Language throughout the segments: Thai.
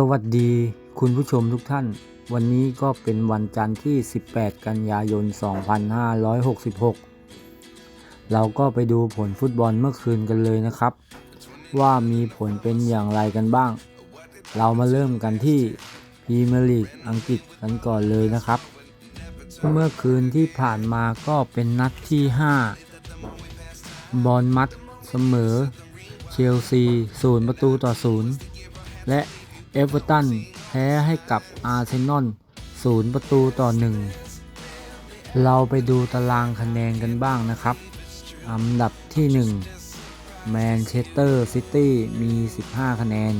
สวัสดีคุณผู้ชมทุกท่าน วันนี้ก็เป็นวันจันทร์ที่ 18 กันยายน 2566 เราก็ไปดูผลฟุตบอลเมื่อคืนกันเลยนะครับ ว่ามีผลเป็นอย่างไรกันบ้าง เรามาเริ่มกันที่พรีเมียร์ลีกอังกฤษกันก่อนเลยนะครับ เมื่อคืนที่ผ่านมาก็เป็นนัดที่ 5 บอลมัดเสมอ เชลซีศูนย์ประตูต่อศูนย์และ เอเวอร์ตันแพ้ให้กับอาร์เซนอลศูนย์ประตูต่อหนึ่งเราไปดูตารางคะแนนกันบ้างนะครับอันดับที่1แมนเชสเตอร์ซิตี้มี 15 คะแนน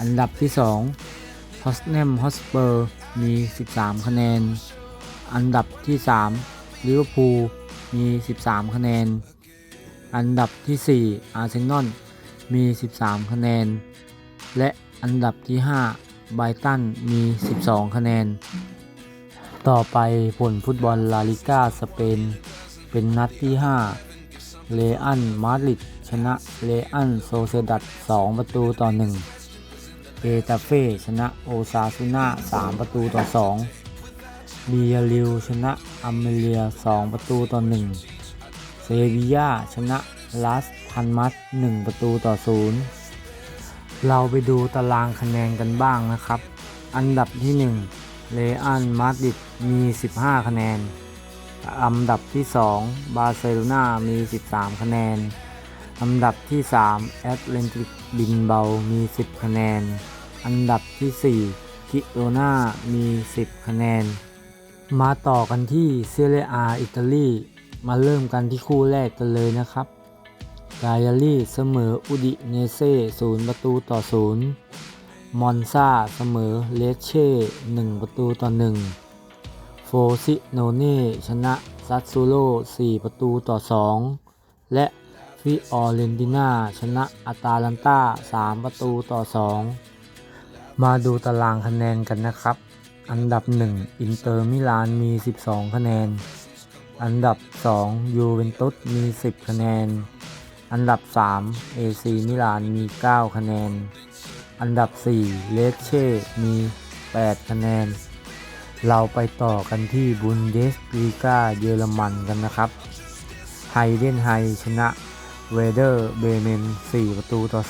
อันดับที่2ฮอสแนมฮอสเปอร์มี 13 คะแนน อันดับที่3ลิเวอร์พูลมี 13 คะแนน อันดับที่ 4 อาร์เซนอลมี 13 คะแนน และ อันดับที่5ไบตันมี 12 คะแนน ต่อไปผลฟุตบอลลาลิก้าสเปน เป็นนัดที่ 5 เลอันมาดริดชนะเลอันโซเซดัด2ประตูต่อ 1 เอตาเฟ่ชนะโอซาซูน่า3ประตูต่อ2บียาริวชนะอัมเมเลีย 2 ประตูต่อ 1 เซบียาชนะลาสพันมัส1ประตูต่อ 0 เราไปดูตารางคะแนนกันบ้างนะครับ อันดับที่ 1 เลอันมาดริดมี 15 คะแนน อันดับที่ 2 บาร์เซโลนามี 13 คะแนน อันดับที่ 3 แอตเลนติกบินเบามี 10 คะแนน อันดับที่ 4 กิโรนามี 10 คะแนน มาต่อกันที่เซเรียอาอิตาลี มาเริ่มกันที่คู่แรกกันเลยนะครับ กายาลีเสมออุดิเนเซ่ศูนย์ประตูต่อศูนย์มอนซาเสมอเลเช่หนึ่งประตูต่อหนึ่งโฟซิโนเน่ชนะซัตซูโร่สี่ประตูต่อสองและฟิออเรนติน่าชนะอาตาลันตาสามประตูต่อสองมาดูตารางคะแนนกันนะครับ อันดับ 1 อินเตอร์มิลานมี 12 คะแนน อันดับ 2 ยูเวนตุสมี 10 คะแนน อันดับ3เอซีมิลานมี 9 คะแนน อันดับ 4 เลสเช่ มี 8 คะแนน เราไปต่อกันที่บุนเดสลีกาเยอรมันกันนะครับ ไฮเดนไฮชนะเวเดอร์เบเมน 4 ประตูต่อ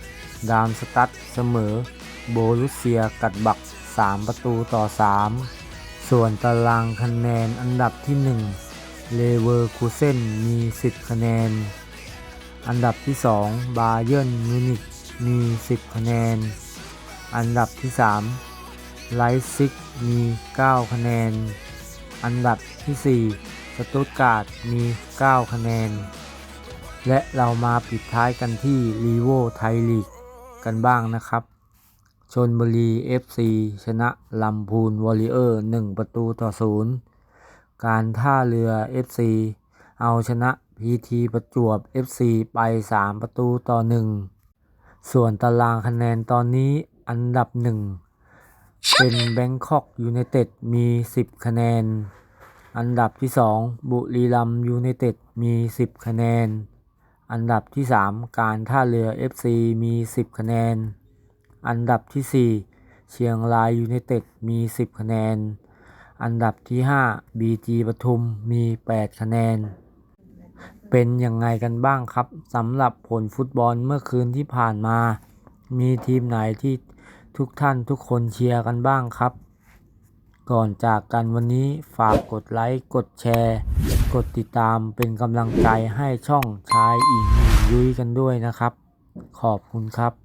2 ดามสตัดเสมอ โบรุเซียกัดบัก 3 ประตูต่อ 3 ส่วนตารางคะแนนอันดับที่ 1 เลเวอร์คูเซนมี 10 คะแนน อันดับที่ 2 บาเยิร์นมิวนิกมี 10 คะแนน อันดับที่ 3 ไลซิกมี 9 คะแนน อันดับที่ 4 สตุตการ์ดมี 9 คะแนน และเรามาปิดท้ายกันที่รีโวไทยลีกกันบ้างนะครับ ชนบุรี FC ชนะลำพูนวอริเออร์ 1 ประตูต่อ 0 การท่าเรือ FC เอาชนะ PT ประจวบ FC ไป 3 ประตูต่อ 1 ส่วนตารางคะแนนตอนนี้อันดับ 1 เป็นแบงคอกยูไนเต็ดมี 10 คะแนน อันดับที่ 2 บุรีรัมย์ยูไนเต็ดมี 10 คะแนน อันดับที่ 3 การท่าเรือ FC มี 10 คะแนน อันดับที่ 4 เชียงรายยูไนเต็ดมี 10 คะแนน อันดับที่ 5 BG ปทุมมี 8 คะแนน เป็นยังไงกันบ้างครับสำหรับผลฟุตบอลเมื่อคืนที่ผ่านมา มีทีมไหนที่ทุกท่านทุกคนเชียร์กันบ้างครับ ก่อนจากกันวันนี้ฝากกดไลค์ กดแชร์ กดติดตามเป็นกำลังใจให้ช่องชายอิงยุ้ยกันด้วยนะครับ ขอบคุณครับ